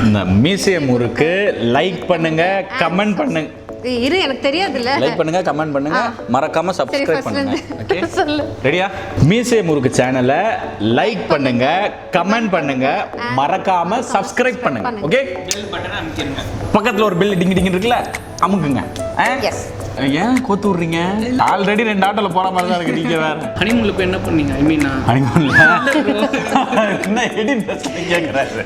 இந்த மியூசியம் முறுக்கு லைக் பண்ணுங்க கமெண்ட் பண்ணுங்க ஏய், இரு எனக்கு தெரியாதுல்ல. லைக் பண்ணுங்க கமெண்ட் பண்ணுங்க. மறக்காம சப்ஸ்கிரைப் பண்ணுங்க. ஓகே ரெடியா மியூசியம் முறுக்கு சேனலை லைக் பண்ணுங்க கமெண்ட் பண்ணுங்க. மறக்காம சப்ஸ்கிரைப் பண்ணுங்க ஓகே பெல் பட்டனை அமைக்கிருங்க பக்கத்துல ஒரு பில் டிங்கி டிங்கி இருக்குல்ல அமுக்குங்க. ஏன் கோத்து விடுறீங்க? ஆல்ரெடி ரெண்டு ஆட்டோல போற மாதிரி தான் இருக்கு நீங்க வேற. ஹனிமூன்ல போய் என்ன பண்ணீங்க? ஐ மீன் அனிமல்ல என்ன எடி கேக்குறாரு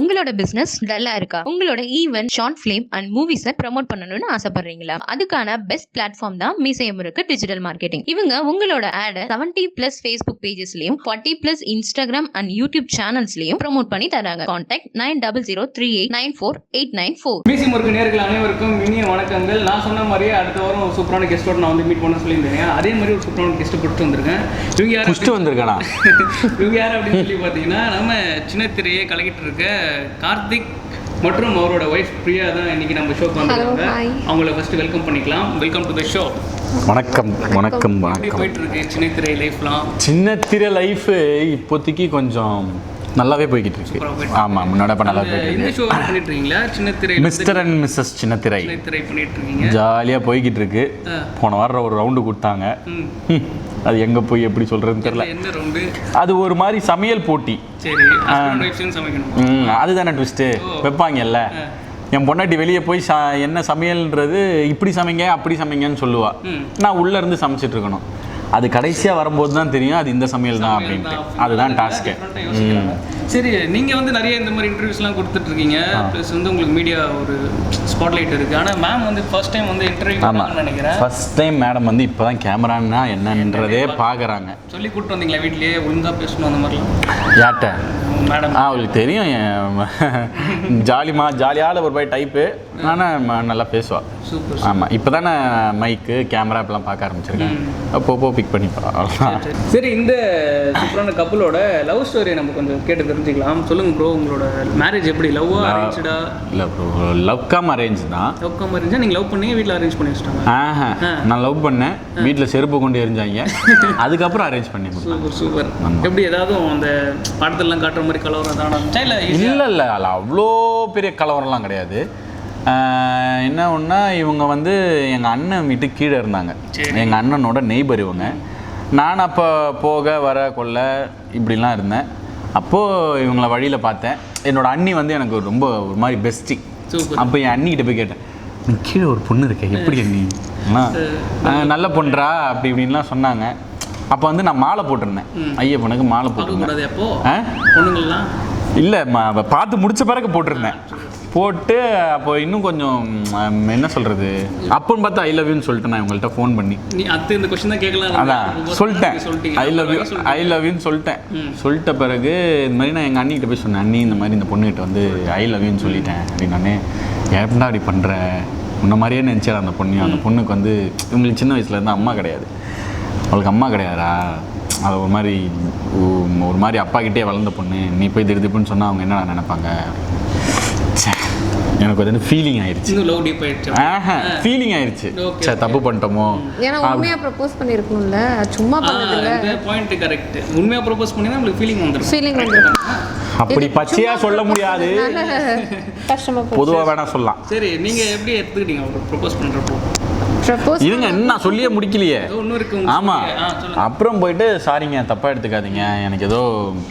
உங்களோட பிசினஸ் டல்லா இருக்கா? உங்களோட ஈவென்ட் ஷார்ட் ஃபிலிம் அண்ட் மூவிஸை ப்ரோமோட் பண்ணணும்னு ஆசைப்படுறீங்களா? அதுக்கான பெஸ்ட் பிளாட்ஃபார்ம் தான் மீசையம் இருக்கு டிஜிட்டல் மார்க்கெட்டிங் இவங்க உங்களோட ஆடை 70 பிளஸ் ஃபேஸ்புக் பேஜஸ்லயும் 40 பிளஸ் இன்ஸ்டாகிராம் அண்ட் யூடியூப் சேனல்ஸ்லயும் ப்ரோமோட் பண்ணி தராங்க. Contact nine double zero three eight nine four eight nine four museum work நேர்கள் அனைவருக்கும் இனிய வணக்கங்கள். நான் சொன்ன மாதிரியே அடுத்த வாரம் ஒரு சூப்பரான கெஸ்ட்டோட நான் வந்து மீட் பண்ண சொல்லியிருந்தேன். அதே மாதிரி ஒரு சூப்பரான கெஸ்ட் கொடுத்து வந்திருக்கேன். இவங்க யார் வந்திருக்கேனா? இவங்க யார் அப்படின்னு சொல்லி பார்த்தீங்கன்னா நம்ம சின்ன திரையை கலக்கிட்டு இருக்க கார்த்திக் மற்றும் அவரோட ஒய்ஃப் பிரியா தான் இன்னைக்கு நம்ம ஷோக்கு வந்திருக்காங்க. அவங்கள ஃபர்ஸ்ட் வெல்கம் பண்ணிக்கலாம். வெல்கம் டு த ஷோ வணக்கம் வணக்கம் வணக்கம். போயிட்டு இருக்கு சின்ன திரை லைஃப்லாம் சின்ன திரை லைஃப் இப்போதைக்கு கொஞ்சம் நல்லாவே போய்கிட்டு இருக்கு. சூப்பரா போயிட்டு ஆமா முன்னாடி இப்ப நல்லா போயிட்டு இந்த இருக்கு. ஷோ பண்ணிட்டு இருக்கீங்களா சின்ன திரை மிஸ்டர் அண்ட் மிஸ்ஸஸ் சின்ன திரை சின்ன திரை பண்ணிட்டு இருக்கீங்க ஜாலியா போய்கிட்டு இருக்கு. போன வாரம் ஒரு ரவுண்டு கொடுத்தாங்க. அது எங்க போய் எப்படி சொல்றதுன்னு தெரியல. அது ஒரு மாதிரி சமையல் போட்டி. அதுதானே ட்விஸ்ட்டு வைப்பாங்கல்ல. என் பொண்டாட்டி வெளியே போய் ச என்ன சமையல்ன்றது இப்படி சமைங்க அப்படி சமைங்கன்னு சொல்லுவா. நான் உள்ள இருந்து சமைச்சிட்டு இருக்கணும். அது கடைசியா வரும்போது தான் தெரியும் அது இந்த சமையல் தான் அப்படின்ட்டு. அதுதான் டாஸ்க்கு. சரி நீங்க வந்து நிறைய இந்த மாதிரி இன்டர்வியூஸ்லாம் கொடுத்துட்டு இருக்கீங்க ப்ளஸ் வந்து உங்களுக்கு மீடியா ஒரு ஸ்பாட்லைட் இருக்கு. ஆனா மேம் வந்து ஃபர்ஸ்ட் டைம் வந்து இன்டர்வியூ நினைக்கிறேன். ஃபர்ஸ்ட் டைம் மேடம் வந்து இப்போ தான் கேமரான்னா என்னன்றதே பார்க்குறாங்க சொல்லி கூட்டு வந்தீங்களா வீட்லயே? ஒழுங்கா பேசணும் அந்த மாதிரிலாம்? யார்கிட்ட மேடம் ஆ அவளுக்கு தெரியும். ஜாலிமா ஜாலியான ஒரு பாய் டைப்பு ஆனால் நல்லா பேசுவா. சூப்பர் ஆமாம் இப்போ தானே மைக்கு கேமரா இப்பெல்லாம் பார்க்க ஆரம்பிச்சிருக்கேன். அப்போ போ பிக் பண்ணிப்பா. சரி இந்த சூப்பரான கப்பலோட லவ் ஸ்டோரியை நம்ம கொஞ்சம் கேட்டு தெரிஞ்சுக்கலாம். சொல்லுங்க ப்ரோ உங்களோட மேரேஜ் எப்படி? லவ்வா அரேஞ்சடா இல்லை ப்ரோ லவ் கம் அரேஞ்ச் தான். லவ் கம் அரேஞ்சா நீங்க லவ் பண்ணீங்க வீட்ல அரேஞ்ச் பண்ணி வச்சிட்டாங்க. நான் லவ் பண்ணேன். வீட்டில் செருப்பு கொண்டு எரிஞ்சாங்க. அதுக்கப்புறம் அரேஞ்ச் பண்ணி சூப்பர் சூப்பர் எப்படி ஏதாவது அந்த படத்துலலாம் காட்டுற மாதிரி கலவரம் தான் இல்லை இல்லை இல்லை அவ்வளோ பெரிய கலவரம்லாம் கிடையாது. என்ன ஒன்றா இவங்க வந்து எங்கள் அண்ணன் வீட்டுக்கு கீழே இருந்தாங்க. எங்கள் அண்ணனோட நெய்பர் இவங்க. நான் அப்போ போக வர கொள்ள இப்படிலாம் இருந்தேன். அப்போது இவங்கள வழியில் பார்த்தேன். என்னோட அண்ணி வந்து எனக்கு ரொம்ப ஒரு மாதிரி பெஸ்டி சூப்பர் அப்போ என் அண்ணிக்கிட்ட போய் கேட்டேன் "நீ கீழே ஒரு பொண்ணு இருக்கே எப்படி அண்ணி? எல்லாம், "ஆஹ், நல்ல பொண்ணுடா அப்படி இப்படின்லாம் சொன்னாங்க. அப்போ வந்து நான் மாலை போட்டிருந்தேன். ஐயப்பனுக்கு மாலை போட்டிருந்தேன். பொண்ணுங்கள்லாம்? இல்லை பார்த்து முடிச்ச பிறகு போட்டிருந்தேன். போட்டு அப்போ இன்னும் கொஞ்சம் என்ன சொல்கிறது அப்போன்னு பார்த்து ஐ லவ் யூன்னு சொல்லிட்டேன் நான் இவங்கள்ட்ட ஃபோன் பண்ணி. நீ அத்து இந்த கொஸ்டின் தான் கேட்கலாம் அதான் சொல்லிட்டேன். I love you I love யூன்னு சொல்லிட்டேன். சொல்லிட்ட பிறகு இந்த மாதிரி நான் எங்கள் அண்ணிக்கிட்ட போய் சொன்னேன் அண்ணி இந்த மாதிரி இந்த பொண்ணுகிட்ட வந்து ஐ லவ் யூன்னு சொல்லிட்டேன். அப்படின்னு நானே ஏன்டா அப்படி பண்ணுற உன்ன மாதிரியே நினச்சேன் அந்த பொண்ணு. அந்த பொண்ணுக்கு வந்து இவங்களுக்கு சின்ன வயசுல இருந்து அம்மா கிடையாது. அவளுக்கு அம்மா கிடையாதா? அது ஒரு மாதிரி ஒரு மாதிரி அப்பா கிட்டே வளர்ந்த பொண்ணு. நீ போய் திருதிப்புன்னு சொன்னால் அவங்க என்ன நினைப்பாங்க? ச்சே, எனக்கு வந்து ஃபீலிங் ஆயிடுச்சு லவ் டீப் ஆயிடுச்சு. ஆஹா ஃபீலிங் ஆயிடுச்சு சே தப்பு பண்ணிட்டோமோ? ஏன்னா உண்மையா ப்ரப்போஸ் பண்ணிருக்கணும்ல. சும்மா பண்ணதில்ல. இந்த பாயிண்ட் கரெக்ட் உண்மையா ப்ரோபோஸ் பண்ணி உங்களுக்கு ஃபீலிங் வந்துடும் ஃபீலிங் வந்து அப்படி பச்சையா சொல்ல முடியாது. கஷ்டமா போச்சு பொதுவா வேணா சொல்லலாம். சரி நீங்க எப்படி எடுத்துக்கிட்டீங்க? ப்ரோபோஸ் பண்றப்போ. ப்ரப்போஸ் இருங்க என்ன நான் சொல்லியே முடிக்கலையே. ஆமா. அப்புறம் போயிட்டு சாரிங்க தப்பா எடுத்துக்காதீங்க. எனக்கு ஏதோ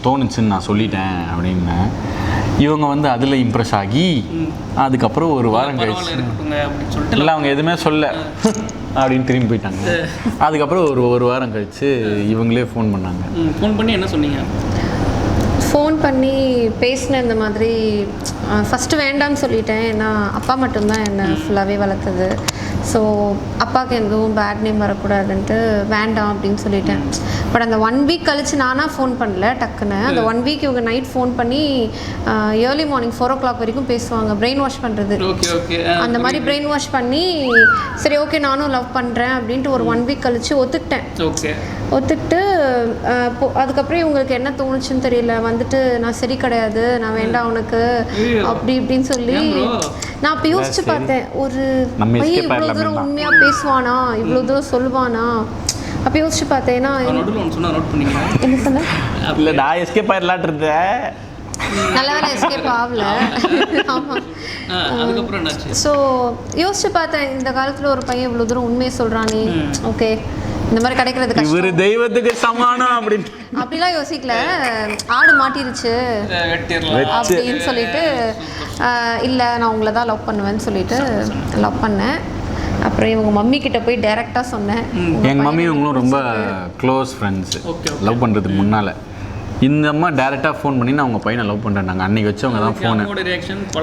தோணுச்சுன்னு நான் சொல்லிட்டேன் அப்படின்னு. இவங்க வந்து அதுல இம்ப்ரெஸ் ஆகி அதுக்கப்புறம் ஒரு வாரம் கழிச்சு இல்லை அவங்க எதுவுமே சொல்ல அப்படின்னு திரும்பி போயிட்டாங்க. அதுக்கப்புறம் ஒரு ஒரு வாரம் கழிச்சு இவங்களே ஃபோன் பண்ணாங்க. ஃபோன் பண்ணி என்ன சொன்னீங்க? ஃபோன் பண்ணி பேசினேன் இந்த மாதிரி ஃபஸ்ட்டு வேண்டாம்னு சொல்லிட்டேன். ஏன்னா அப்பா மட்டும்தான் என்னை ஃபுல்லாகவே வளர்த்தது. ஸோ அப்பாவுக்கு எதுவும் பேட் நேம் வரக்கூடாதுன்ட்டு வேண்டாம் அப்படின்னு சொல்லிட்டேன். பட் அந்த ஒன் வீக் கழிச்சு நானாக ஃபோன் பண்ணல டக்குன்னு. அந்த ஒன் வீக் இவங்க நைட் ஃபோன் பண்ணி early morning four o'clock வரைக்கும் பேசுவாங்க பிரெயின் வாஷ் பண்ணுறது அந்த மாதிரி பிரெயின் வாஷ் பண்ணி சரி ஓகே நானும் லவ் பண்ணுறேன் அப்படின்ட்டு ஒரு ஒன் வீக் கழிச்சு ஒத்துக்கிட்டேன். ஒத்துக்கிட்டு போ- அதுக்கப்புறம் இவங்களுக்கு என்ன தோணுச்சுன்னு தெரியல. வந்துட்டு நான் சரி கிடையாது. நான் வேண்டாம் உனக்கு. அப்படி இப்படின்னு சொல்லி? நான் அப்போ யோசிச்சு பார்த்தேன். ஒரு நம்ம பையன் இவ்வளோ தூரம் தான். உண்மையாக பேசுவானா? இவ்வளோ தூரம் சொல்லுவானா? அப்போ யோசிச்சு நோட் பண்ணீங்க என்ன சொன்ன? இல்லை நான் எஸ்கேப் ஆயிடலாட்டு இருந்தேன். நல்ல வேலை எஸ்கேப் ஆகல. ஆமாம் ஸோ யோசிச்சு பார்த்தேன் இந்த காலத்தில் ஒரு பையன் இவ்வளோ தூரம் உண்மையை சொல்கிறானே ஓகே இந்த மாதிரி கிடைக்கிறது கஷ்டம். இவரு தெய்வத்துக்கு சமானம் அப்படின்னு. அப்படிலாம் யோசிக்கல. ஆடு மாட்டிருச்சு. அப்படின்னு சொல்லிட்டு இல்லை நான் உங்களை தான் லவ் பண்ணுவேன்னு சொல்லிட்டு லவ் பண்ணேன். அப்புறம் இவங்க மம்மி கிட்ட போய் டைரெக்டாக சொன்னேன். எங்கள் மம்மி இவங்களும் ரொம்ப க்ளோஸ் ஃப்ரெண்ட்ஸ் லவ் பண்ணுறதுக்கு முன்னால். இந்த அம்மா டேரெக்டாக ஃபோன் பண்ணி நான் உங்கள் பையனை லவ் பண்ணுறேன் நாங்கள் அன்றைக்கி வச்சவங்க தான் ஃபோனு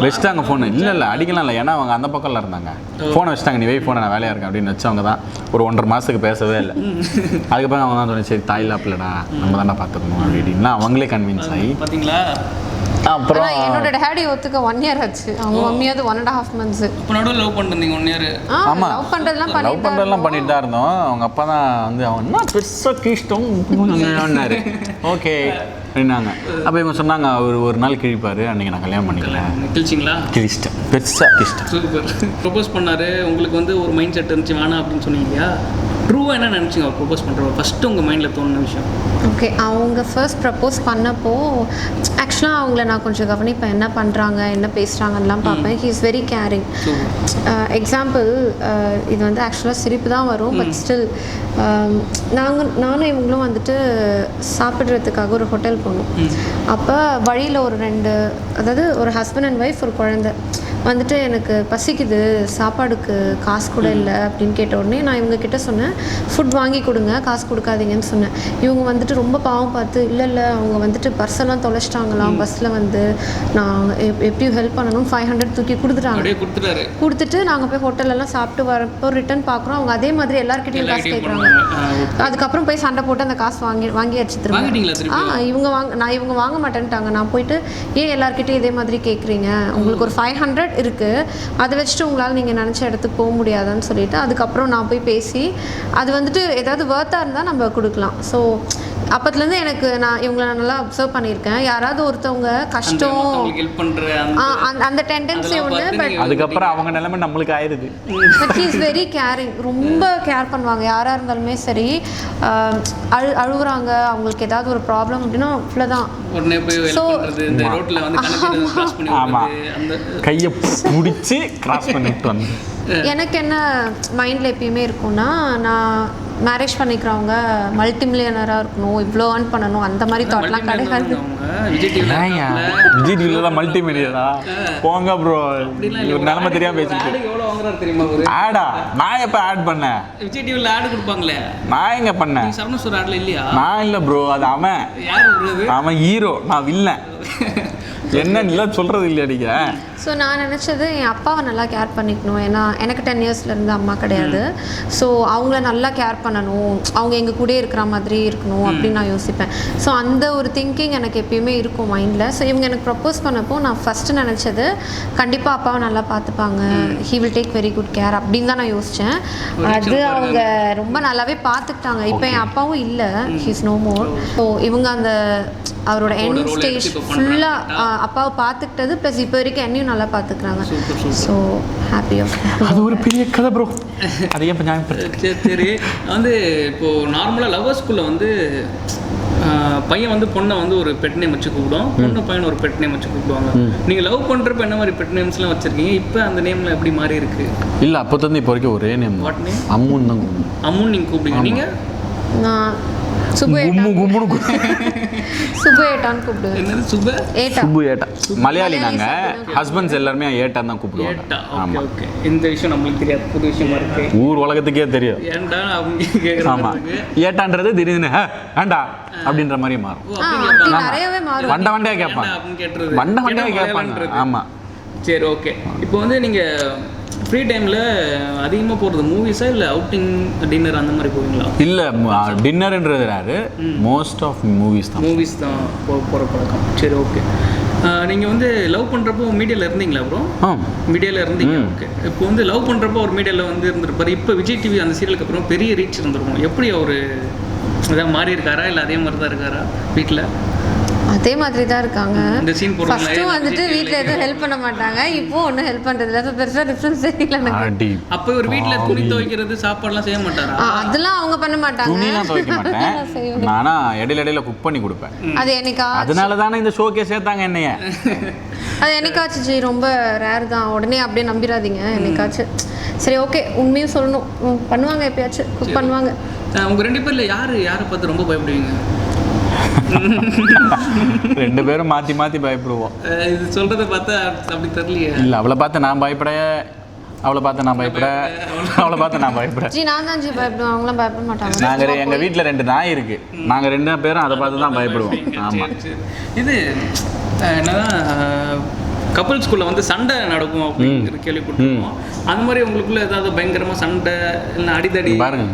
வச்சுட்டாங்க ஃபோனு இல்லை இல்லை அடிக்கலாம் இல்லை. ஏன்னா அவங்க அந்த பக்கம்ல இருந்தாங்க. ஃபோனை வச்சுட்டாங்க நீ வை ஃபோனை நான் வேலையாக இருக்கேன் அப்படின்னு வச்சவங்க தான். ஒரு ஒன்றரை மாதத்துக்கு பேசவே இல்லை. அதுக்கப்புறம் அவங்க தான் சொன்னேன் சரி தாய் லாப்பிலடா நம்ம தானே பார்த்துக்கணும் அப்படின்னா. அவங்களே கன்வின்ஸ் ஆகி. பாத்தீங்களா? அப்புறம் என்னோட டேடி ஒத்துக்க ஒன் இயர் ஆச்சு. அவங்க மம்மியாவது ஒன் அண்ட் ஹாஃப் மந்த்ஸ் இப்போ நடுவில் லவ் பண்ணிருந்தீங்க ஒன் இயர் ஆ ஆமாம் லவ் பண்ணுறதுலாம் லவ் பண்ணிட்டு பண்ணுறதெல்லாம் பண்ணிட்டு தான் இருந்தோம். அவங்க அப்பா தான் வந்து அவன் என்ன பெருசாக கீஷ்டம் சொன்னாரு. ஓகே. அப்படின்னாங்க. அப்போ இவங்க சொன்னாங்க அவர் ஒரு நாள் கிழிப்பார். அன்றைக்கி நான் கல்யாணம் பண்ணிக்கல. கிழிச்சிங்களா? கிழிச்சிட்டேன். பெருசாக கிழிச்சிட்டேன். சூப்பர் ப்ரொபோஸ் பண்ணாரு. உங்களுக்கு வந்து ஒரு மைண்ட் செட் இருந்துச்சு வேணாம் அப்படின்னு சொன்னீங்க ட்ரூவாக என்ன நினச்சிங்க? அவர் ப்ரொபோஸ் பண்ணுறவர் ஃபஸ்ட்டு உங்கள் மைண்டில் தோணுன விஷயம். ஓகே அவங்க ஃபர்ஸ்ட் ப்ரப்போஸ் பண்ணப்போ ஆக்சுவலாக அவங்கள நான் கொஞ்சம் கவனிப்பேன். என்ன பண்ணுறாங்க என்ன பேசுகிறாங்கலாம் பார்ப்பேன். He is very caring example இது வந்து ஆக்சுவலாக சிரிப்பு தான் வரும் பட் ஸ்டில் நாங்கள் நானும் இவங்களும் வந்துட்டு சாப்பிட்றதுக்காக ஒரு ஹோட்டல் போனோம். அப்போ வழியில் ஒரு ரெண்டு அதாவது ஒரு ஹஸ்பண்ட் அண்ட் ஒய்ஃப் ஒரு குழந்தை. வந்துட்டு எனக்கு பசிக்குது சாப்பாடுக்கு காசு கூட இல்லை அப்படின்னு கேட்ட உடனே நான் இவங்க கிட்ட சொன்னேன் ஃபுட் வாங்கி கொடுங்க காசு கொடுக்காதீங்கன்னு சொன்னேன். இவங்க வந்துட்டு ரொம்ப பாவம் பார்த்து இல்லை இல்லை அவங்க வந்துட்டு பர்ஸெல்லாம் தொலைச்சிட்டாங்களாம் பஸ்ஸில் வந்து நான் எப்- எப்படியும் ஹெல்ப் பண்ணணும் ஃபைவ் ஹண்ட்ரட் தூக்கி கொடுத்துட்டாங்க. கொடுத்துட்டு நாங்கள் போய் ஹோட்டல்லலாம் சாப்பிட்டு வரப்போ ரிட்டர்ன் பார்க்குறோம் அவங்க அதே மாதிரி எல்லாருக்கிட்டையும் காசு கேட்குறாங்க. அதுக்கப்புறம் போய் சண்டை போட்டு அந்த காசு வாங்கி வாங்கிட்டீங்களா திருப்பி? ஆ இவங்க வாங்க நான் இவங்க வாங்க மாட்டேன்ட்டாங்க. நான் போயிட்டு ஏன் எல்லாருக்கிட்டையும் இதே மாதிரி கேட்குறீங்க உங்களுக்கு ஒரு ஃபைவ் ஹண்ட்ரட் இருக்குது அதை வச்சுட்டு உங்களால் நீங்கள் நினச்ச இடத்துக்கு போக முடியாதான்னு சொல்லிட்டு அதுக்கப்புறம் நான் போய் பேசி அது வந்துட்டு ஏதாவது ஒர்த்தாக இருந்தால் நம்ம கொடுக்கலாம். ஸோ அப்பத்துலேருந்து எனக்கு நான் இவங்களை நல்லா அப்சர்வ் பண்ணியிருக்கேன். யாராவது ஒருத்தவங்க கஷ்டம் அந்த டெண்டன்சி ஒன்று பட் அதுக்கப்புறம் அவங்க நிலைமை நம்மளுக்கு ஆயிடுது பட் இஸ் வெரி கேரிங் ரொம்ப கேர் பண்ணுவாங்க. யாராக இருந்தாலுமே சரி அழு அழுகுறாங்க. அவங்களுக்கு ஏதாவது ஒரு ப்ராப்ளம் அப்படின்னா அவ்வளோதான் உடனே போய் பண்ணுறது இந்த ரோட்டில் வந்து கணக்கு கிராஸ் பண்ணி ஆமா. விடுறது அந்த கையை பிடிச்சி கிராஸ் பண்ணிட்டு வந்து எனக்கு என்ன மைண்டில் எப்பயுமே இருக்கும்னா நான் மேரேஜ் பண்ணிக்கிறவங்க மல்டி மில்லியனராக இருக்கணும் இவ்வளோ earn பண்ணணும் அந்த மாதிரி தாட்லாம் கிடையாது. விஜய் மல்டி மீடியா போங்க ப்ரோ நிலைமை தெரியாம பேசிட்டு ஆடு எவ்வளோ வாங்குறாரு தெரியுமா அவரு ஆடா நான் எப்போ ஆட் பண்ணேன் விஜய் டிவியில் ஆடு கொடுப்பாங்களே. நான் எங்க பண்ணேன் ஆடில் இல்லையா? நான் இல்லை ப்ரோ அது அவன். யார் அவன் ஹீரோ நான் வில்லன் என்னன்னு சொல்றது இல்லையா நீங்க? ஸோ நான் நினச்சது என் அப்பாவை நல்லா கேர் பண்ணிக்கணும். ஏன்னா எனக்கு டென் இயர்ஸ்லேருந்து அம்மா கிடையாது. ஸோ அவங்கள நல்லா கேர் பண்ணணும். அவங்க எங்கள் கூடயே இருக்கிற மாதிரி இருக்கணும் அப்படின்னு நான் யோசிப்பேன். ஸோ அந்த ஒரு திங்கிங் எனக்கு எப்பயுமே இருக்கும் மைண்டில் ஸோ இவங்க எனக்கு ப்ரப்போஸ் பண்ணப்போ நான் ஃபஸ்ட்டு நினச்சது கண்டிப்பாக அப்பாவை நல்லா பார்த்துப்பாங்க. He will take very good care அப்படின்னு தான் நான் யோசித்தேன் அது அவங்க ரொம்ப நல்லாவே பார்த்துக்கிட்டாங்க. இப்போ என் அப்பாவும் இல்லை. ஹீஸ் நோ மோர் ஸோ இவங்க அந்த அவரோட எண்ட் ஸ்டேஜ் ஃபுல்லாக அப்பாவை பார்த்துக்கிட்டது ப்ளஸ் இப்போ வரைக்கும் என்னையும் நல்லா பார்த்துக்கிறாங்க. ஸோ ஹாப்பி ஆஃப் அது ஒரு பெரிய கதை ப்ரோ அதை ஏன் பஞ்சாயம் சரி சரி. வந்து இப்போ நார்மலாக லவர் ஸ்கூலில் வந்து பையன் வந்து பொண்ணை வந்து ஒரு பெட் நேம் வச்சு கூப்பிடும். பொண்ணு பையன் ஒரு பெட் நேம் வச்சு கூப்பிடுவாங்க. நீங்கள் லவ் பண்ணுறப்ப என்ன மாதிரி பெட் நேம்ஸ்லாம் வச்சுருக்கீங்க? இப்போ அந்த நேமில் எப்படி மாறி இருக்கு? இல்லை அப்போ தந்து இப்போ வரைக்கும் ஒரே நேம் வாட் நேம் அம்முன்னு தான். அம்முன்னு நீங்கள் கூப்பிடுங்க நீங்கள் நான் சுபு கும்மு ஏட்டான். கும்முன்னு கூப்பிடுவோம். சுபு ஏட்டான்னு கூப்பிடுவேன் என்னது சுப? ஏட்டா. சுப்பு ஏட்டா. மலையாளி நாங்க. ஹஸ்பண்ட்ஸ் எல்லாருமே ஏட்டான் தான் கூப்பிடுவாங்க. ஏட்டா ஓகே ஆமா. ஓகே. இந்த விஷயம் நம்மளுக்கு தெரியாது. புது விஷயமா இருக்கு. ஊர் உலகத்துக்கே தெரியும். ஆமா. ஏட்டான்றது திடீர்னு "ஹே, ஏண்டா அப்படின்ற மாதிரி மாறும். வண்ட வண்டையா கேட்பான் வண்ட வண்டையா மலையாளன்றது. ஆமா. சரி ஓகே. இப்போ வந்து நீங்கள் ஃப்ரீ டைமில் அதிகமாக போகிறது மூவிஸா இல்லை அவுட்டிங் டின்னர் அந்த மாதிரி போவீங்களா? இல்ல டின்னர்ன்றது யாரு மோஸ்ட் ஆஃப் மூவிஸ் தான். மூவிஸ் தான் போகிற பழக்கம். சரி ஓகே நீங்கள் வந்து லவ் பண்ணுறப்போ மீடியாவில் இருந்தீங்களா அப்புறம் ஆ. மீடியாவில் இருந்தீங்க ஓகே இப்போ வந்து லவ் பண்ணுறப்போ ஒரு மீடியாவில் வந்து இருந்திருப்பாரு. இப்போ விஜய் டிவி அந்த சீரியலுக்கு அப்புறம் பெரிய ரீச் இருந்திருக்கும். எப்படி அவர் ஏதாவது மாறி இருக்காரா இல்லை அதே மாதிரி தான் இருக்காரா? வீட்டில் அதே மாதிரி தான் இருக்காங்க. என்ன வந்துட்டு வீட்டில் எதுவும் ஹெல்ப் பண்ண மாட்டாங்க. இப்போ ஒன்றும் ஹெல்ப் பண்ணுறது இல்லை பெருசாக டிஃப்ரென்ஸ் தெரியல எனக்கு. அப்போ ஒரு வீட்ல துணி துவைக்கிறது சாப்பாடுலாம் செய்ய மாட்டாரா? ஆ, அதெல்லாம் அவங்க பண்ண மாட்டாங்க. துணிலாம் துவைக்க மாட்டேன். நானா இடையில இடையில குக் பண்ணி கொடுப்பேன். அது என்னைக்கா அதனால தானே இந்த ஷோக்கே சேர்த்தாங்க என்னைய. அது என்னைக்காச்சும் ஜி? ரொம்ப ரேர் தான். உடனே அப்படியே நம்பிடாதீங்க. என்னைக்காச்சும் சரி ஓகே உண்மையும் சொல்லணும். பண்ணுவாங்க எப்பயாச்சும். குக் பண்ணுவாங்க. அஹ் உங்க ரெண்டு பேர்ல யாரு யாரை பார்த்து ரொம்ப பயப்படுவீங்க? ரெண்டு பேரும் மாத்தி மாத்தி பயப்படுவோம். இது சொல்றத பார்த்தா அப்படி தெரியலையே. இல்ல அவளை பார்த்து நான் பயப்பட அவளை பார்த்து நான் பயப்பட அவளை பார்த்து நான் பயப்பட. ஜி நான் தான் ஜி பயப்படுவேன். அவங்களாம் பயப்பட மாட்டாங்க. நாங்க ரெ- எங்க வீட்ல ரெண்டு நாய் இருக்கு. நாங்க ரெண்டு பேரும் அதை பார்த்து தான் பயப்படுவோம். ஆமா. சரி, சரி. இது என்னதான் கப்பல் ஸ்கூல்ல வந்து சண்டை நடக்கும் அப்படிங்கிற கேள்விப்பட்டிருக்கோம். அந்த மாதிரி உங்களுக்குள்ள ஏதாவது பயங்கரமா சண்டை இல்லை அடிதடி பாருங்க.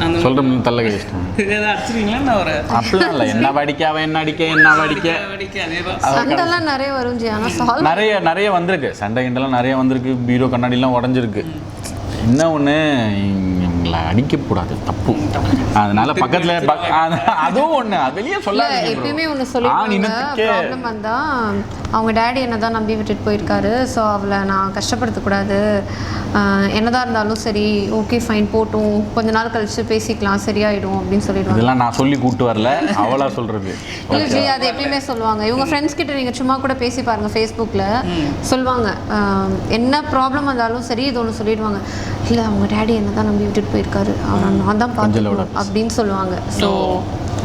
சொல்ற தள்ள ஏதாவது அடிச்சிருக்கீங்களா நான் ஒரு அப்படிலாம் இல்லை. என்ன படிக்க அவன் என்ன அடிக்க என்ன படிக்க சண்டைலாம் நிறைய வரும் ஜி. ஆனால் சால்வ் நிறைய நிறைய வந்திருக்கு. சண்டை கிண்டெல்லாம் நிறைய வந்திருக்கு. பீரோ கண்ணாடிலாம் உடஞ்சிருக்கு. என்ன ஒன்று இவங்களை அடிக்கக்கூடாது. தப்பு. அதனால பக்கத்துல பக்க- அது- அதுவும் ஒண்ணு. அது வெளியே சொல்லாதீங்க எப்பயுமே இனத்துக்கே ப்ராப்ளம் வந்தால் அவங்க டேடி என்ன தான் நம்பி விட்டுட்டு போயிருக்காரு. ஸோ அவளை நான் கஷ்டப்படுத்தக்கூடாது என்னதான் இருந்தாலும் சரி ஓகே ஃபைன் போட்டும். கொஞ்ச நாள் கழிச்சு பேசிக்கலாம் சரியாயிடும் அப்படின்னு சொல்லிடுவாங்க. இதெல்லாம் நான் சொல்லி கூட்டு வரல. அவளா சொல்றது. இல்லை ஜி அது எப்பயுமே சொல்லுவாங்க. இவங்க ஃப்ரெண்ட்ஸ் கிட்ட நீங்கள் சும்மா கூட பேசி பாருங்க ஃபேஸ்புக்கில் சொல்லுவாங்க. என்ன ப்ராப்ளம் வந்தாலும் சரி இது ஒன்று சொல்லிடுவாங்க. இல்லை அவங்க டேடி என்ன தான் நம்பி விட்டுட்டு போயிருக்காரு. அவனை நான் தான் பார்த்துக்கணும் அப்படின்னு சொல்லுவாங்க. So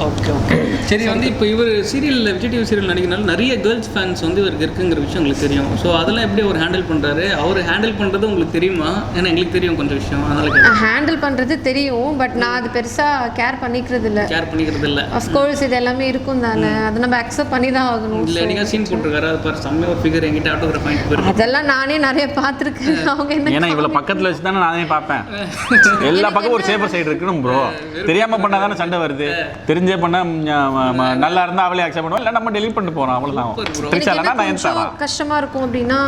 okay okay. சரி வந்து இப்போ இவர் சீரியலில் விஜய் டிவி சீரியல் நடிக்கிறனால நிறைய கேர்ள்ஸ் ஃபேன்ஸ் வந்து இவருக்கு இருக்குங்கிற விஷயம் உங்களுக்கு தெரியும். ஸோ அதெல்லாம் எப்படி அவர் ஹேண்டில் பண்ணுறாரு அவர் ஹேண்டில் பண்ணுறது உங்களுக்கு தெரியுமா? ஏன்னா எங்களுக்கு தெரியும் கொஞ்சம் விஷயம். அதனால ஹேண்டில் பண்ணுறது தெரியும் பட் நான் அது பெருசாக கேர் பண்ணிக்கிறது இல்லை கேர் பண்ணிக்கிறது இல்லை அஃப்கோர்ஸ் இது எல்லாமே இருக்கும் தானே. அதை நம்ம அக்செப்ட் பண்ணி தான் ஆகணும். இல்லை நீங்கள் சீன் போட்டிருக்காரு. அது பாரு செம்மையாக ஒரு ஃபிகர் எங்கிட்ட ஆட்டோகிராஃப் வாங்கிட்டு போயிருக்கு அதெல்லாம் நானே நிறைய பார்த்துருக்கேன். அவங்க என்ன ஏன்னா இவ்வளவு பக்கத்துல வச்சு தானே நானே பார்ப்பேன். எல்லா பக்கம் ஒரு சேஃபர் சைடு இருக்கணும் ப்ரோ தெரியாம பண்ணா தானே சண்டை வருது? தெரிஞ்சே பண்ணா நல்லா இருந்தா அவளே அக்செப்ட் பண்ணுவோம் இல்ல நம்ம டெலிட் பண்ணிட்டு போறோம் அவ்வளவுதான். நான் கஷ்டமா இருக்கும் அப்படின்னா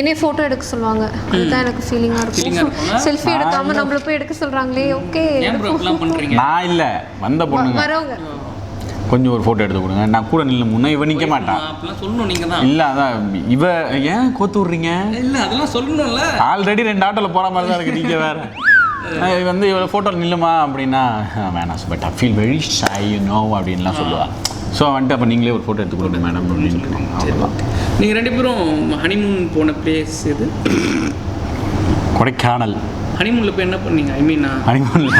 என்னைய ஃபோட்டோ எடுக்க சொல்லுவாங்க. அதுதான் எனக்கு Feeling-ஆ இருக்கும்? செல்ஃபி எடுக்காம நம்மள போய் எடுக்க சொல்றாங்களே ஓகே நான் இல்ல. வந்த பொண்ணுங்க. வரவங்க. கொஞ்சம் ஒரு போட்டோ எடுத்து கொடுங்க. நான் கூட நில்ல முன்ன இவ நிக்க மாட்டான் அப்படிலாம் சொல்லணும் நீங்கள் தான். இல்ல அதான் இவ ஏன் கோத்து விடுறீங்க? இல்லை அதெல்லாம் சொல்லணும்ல. ஆல்ரெடி ரெண்டு ஆட்டோல போற மாதிரி தான் இருக்கு நீங்க வேற. வந்து இவ்வளோ ஃபோட்டோ நில்லுமா அப்படின்னா "அஹ் வேணாம் but I feel very shy no அப்படின்லாம் சொல்லுவா. ஸோ வந்துட்டு அப்போ நீங்களே ஒரு ஃபோட்டோ எடுத்து கொடுங்க மேடம் அப்படின்னு அவ்வளோதான் நீங்கள் ரெண்டு பேரும் ஹனிமூன் போன பிளேஸ் இது கொடைக்கானல். ஹனிமூனில் போய் என்ன பண்ணீங்க? ஐ மீன் ஹனிமூன்ல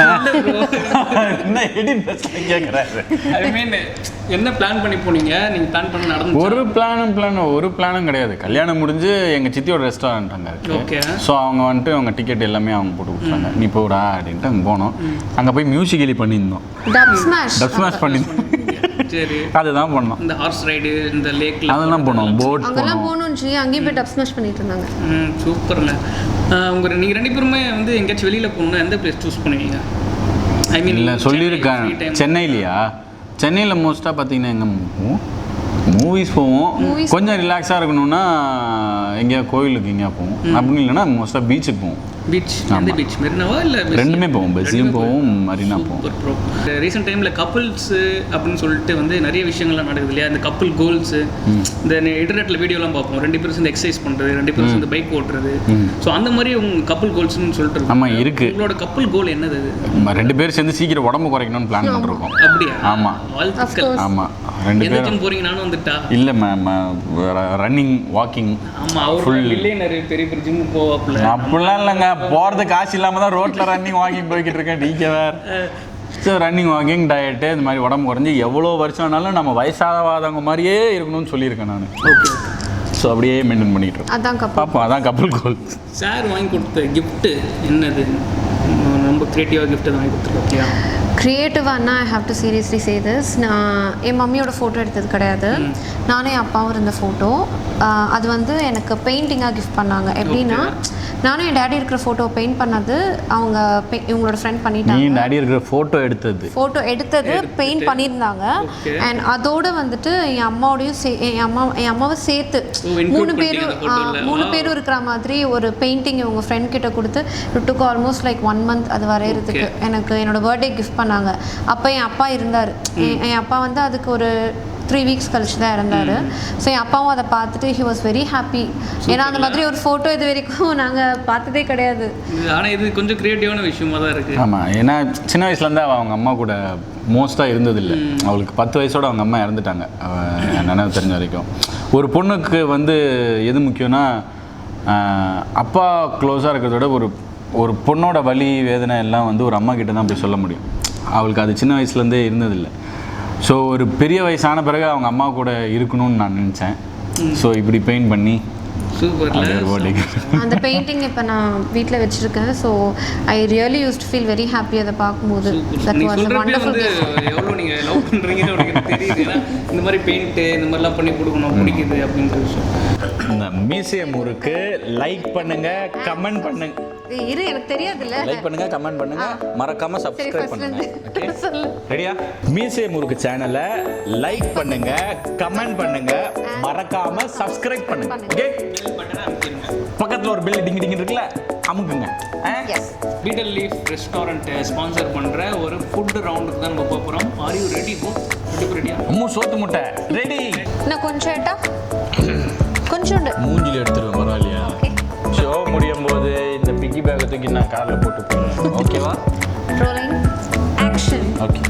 என்ன எடிட் கேட்குறாரு ஐ மீன் என்ன பிளான் பண்ணி போனீங்க? நீங்கள் பிளான் பண்ணி நடந்து ஒரு பிளானும் பிளான் ஒரு பிளானும் கிடையாது. கல்யாணம் முடிஞ்சு எங்கள் சித்தியோட ரெஸ்டாரண்ட் அங்கே இருக்கு. ஓகே ஸோ அவங்க வந்துட்டு அவங்க டிக்கெட் எல்லாமே அவங்க போட்டு கொடுத்தாங்க. நீ போடா அப்படின்ட்டு அங்கே போனோம். அங்கே போய் மியூசிக்கலி பண்ணியிருந்தோம். டப் ஸ்மாஷ் டப் ஸ்மாஷ் பண்ணியிருந்தோம். சரி. அதுதான் பண்ணோம். இந்த ஹார்ஸ் ரைடு இந்த லேக்ல அதெல்லாம் போனோம். போட் அங்கெல்லாம் போனோம் ஜி. அங்கேயும் போய் டப் ஸ்மாஷ் பண்ணிட்டு இருந்தாங்க. ம் சூப்பருங்க ஆஹ் உங்க நீங்கள் ரெண்டு பேருமே வந்து எங்கேயாச்சும் வெளியில் போகணும்னா எந்த பிளேஸ் சூஸ் பண்ணுவீங்க? ஐ மீன் இல்லை சொல்லியிருக்கேன். சென்னையிலையா? சென்னையில் மோஸ்ட்டாக பார்த்தீங்கன்னா எங்கே போவோம் மூவிஸ் போவோம். கொஞ்சம் ரிலாக்ஸாக இருக்கணும்னா எங்கேயா கோயிலுக்கு எங்கேயா போவோம். அப்படின்னு இல்லைன்னா மோஸ்ட்டாக பீச்சுக்கு போவோம். பீச் எந்த பீச் மெரினாவா இல்லை ரெண்டுமே போவோம். பெஸ்ஸையும் போவோம். மரீனா போவோம். ப்ரோ ரீசெண்ட் டைமில் கப்புள்ஸு அப்படின்னு சொல்லிட்டு வந்து நிறைய விஷயங்கள்லாம் நடக்குது இல்லையா? இந்த கப்புள் கோல்ஸு இந்த இன்டர்நெட்டில் வீடியோலாம் பார்ப்போம். ரெண்டு பேரும் சேர்ந்து எக்ஸசைஸ் பண்ணுறது ரெண்டு பேரும் சேர்ந்து பைக் ஓட்டுறது. ஸோ அந்த மாதிரி உங்க கப்புள் கோல்ஸ்னு சொல்லிட்டு. ஆமாம் இருக்கு. உங்களோட கப்புள் கோல் என்னது அது? நம்ம ரெண்டு பேரும் சேர்ந்து சீக்கிரம் உடம்பு குறைக்கணும்னு பிளான் பண்ணிருக்கோம் அப்படியா? ஆமாம் வாழ்த்துக்கள். ஆமாம் ரெண்டு பேரும். ஜிம் போறீங்க நானும் வந்துட்டா? இல்லை மேம் ரன்னிங் வாக்கிங் ஆமா அவர் மில்லியனர் பெரிய பெரிய ஜிம் போவாப்புல. அப்படிலாம் இல்லைங்க. போகிறது காசு இல்லாமல் தான் ரோட்டில் ரன்னிங் வாக்கிங் போய்கிட்டு இருக்கேன். வேறு. ஸோ ரன்னிங் வாக்கிங் டயட்டு இந்த மாதிரி உடம்பு குறைஞ்சி எவ்வளோ வருஷம் ஆனாலும் நம்ம வயசாகாதவங்க மாதிரியே இருக்கணும்னு சொல்லியிருக்கேன் நான். ஓகே ஸோ அப்படியே மெயின்டைன் பண்ணிட்டு இருக்கோம். அதான் பார்ப்போம் அதான் கப்பல் கோல் சார் வாங்கி கொடுத்த gift என்னது? ரொம்ப கிரியேட்டிவாக எதுவும் வாங்கி கொடுத்துருக்கியா க்ரியேட்டிவானா I have to seriously say this நான் என் மம்மியோட ஃபோட்டோ எடுத்தது கிடையாது. நானும் என் அப்பாவும் இருந்த ஃபோட்டோ அது வந்து எனக்கு பெயிண்டிங்காக கிஃப்ட் பண்ணாங்க. எப்படின்னா நானும் என் டேடி இருக்கிற ஃபோட்டோ பெயிண்ட் பண்ணது அவங்க இவங்களோட ஃப்ரெண்ட் பண்ணிட்டாங்க. டாடி இருக்கிற ஃபோட்டோ எடுத்தது. ஃபோட்டோ எடுத்தது பெயிண்ட் பண்ணியிருந்தாங்க. அண்ட் அதோட வந்துட்டு என் அம்மாவோடையும் சே என் அம்மா என் அம்மாவை சேர்த்து include மூணு பேரும் மூணு பேரும் இருக்கிற மாதிரி ஒரு பெயிண்டிங் இவங்க ஃப்ரெண்ட் கிட்ட கொடுத்து டுக்கு ஆல்மோஸ்ட் லைக் ஒன் மந்த் அது வரைகிறதுக்கு எனக்கு என்னோட பர்த்டே கிஃப்ட் பண்ணாங்க. அப்போ என் அப்பா இருந்தார். என் அப்பா வந்து அதுக்கு ஒரு த்ரீ வீக்ஸ் கழிச்சு தான் இறந்தார் ஸோ என் அப்பாவும் அதை பார்த்துட்டு ஹி வாஸ் வெரி ஹாப்பி ஏன்னா அந்த மாதிரி ஒரு ஃபோட்டோ இது வரைக்கும் நாங்கள் பார்த்ததே கிடையாது. ஆனால் இது கொஞ்சம் க்ரியேட்டிவான விஷயமா தான் இருக்குது ஆமாம் ஏன்னா சின்ன வயசுலேருந்து அவள் அவங்க அம்மா கூட மோஸ்ட்டாக இருந்ததில்லை. அவளுக்கு பத்து வயசோட அவங்க அம்மா இறந்துட்டாங்க. நினைவு தெரிஞ்ச வரைக்கும். ஒரு பொண்ணுக்கு வந்து எது முக்கியம்னா அப்பா க்ளோஸாக இருக்கிறத விட ஒரு ஒரு பொண்ணோட வலி வேதனை எல்லாம் வந்து ஒரு அம்மா கிட்ட தான் போய் சொல்ல முடியும். அவளுக்கு அது சின்ன வயசுலேருந்தே இருந்ததில்லை. ஸோ ஒரு பெரிய வயசான பிறகு அவங்க அம்மா கூட இருக்கணும்னு நான் நினச்சேன். ஸோ இப்படி பெயிண்ட் பண்ணி. அந்த பெயிண்டிங் இப்போ நான் வீட்டில் வச்சுருக்கேன். So I really use to feel very happy அதை பார்க்கும்போது. எவ்வளோ நீங்க லவ் எனக்கு தெரியுது. ஏன்னா இந்த மாதிரி பெயிண்ட் இந்த மாதிரிலாம் பண்ணி கொடுக்கணும் பிடிக்குது அப்படின்ற விஷயம் இந்த மியூசியம் ஊருக்கு லைக் பண்ணுங்க கமெண்ட் பண்ணுங்க. இரு எனக்கு தெரியாதுல்ல. லைக் பண்ணுங்க கமெண்ட் பண்ணுங்க. மறக்காம சப்ஸ்கிரைப் பண்ணுங்க. ஓகே ரெடியா மியூசியம் முறுக்கு சேனலை லைக் பண்ணுங்க கமெண்ட் பண்ணுங்க. மறக்காம சப்ஸ்கிரைப் பண்ணுங்க. ஓகே பக்கத்துல ஒரு பில் டிங்கி டிங்கி இருக்குல்ல அமுக்குங்க. பீட்டல் லீஃப் ரெஸ்டாரண்ட் ஸ்பான்சர் பண்ற ஒரு ஃபுட் ரவுண்டுக்கு தான் நம்ம போக போகிறோம் ஆர் யூ ரெடி போ ரெடி ரெடியா அம்மு சோத்து முட்டை. ரெடி இன்னும் கொஞ்சம் ஏட்டா கொஞ்சோண்டு. மூஞ்சில எடுத்துருவேன் பரவாயில்லையா? ஷோ முடியும் போது பிக்கி பேக்கை தூக்கி நான் காரில் போட்டு போடுவேன் ஓகேவா ரோலிங் ஆக்ஷன் ஓகே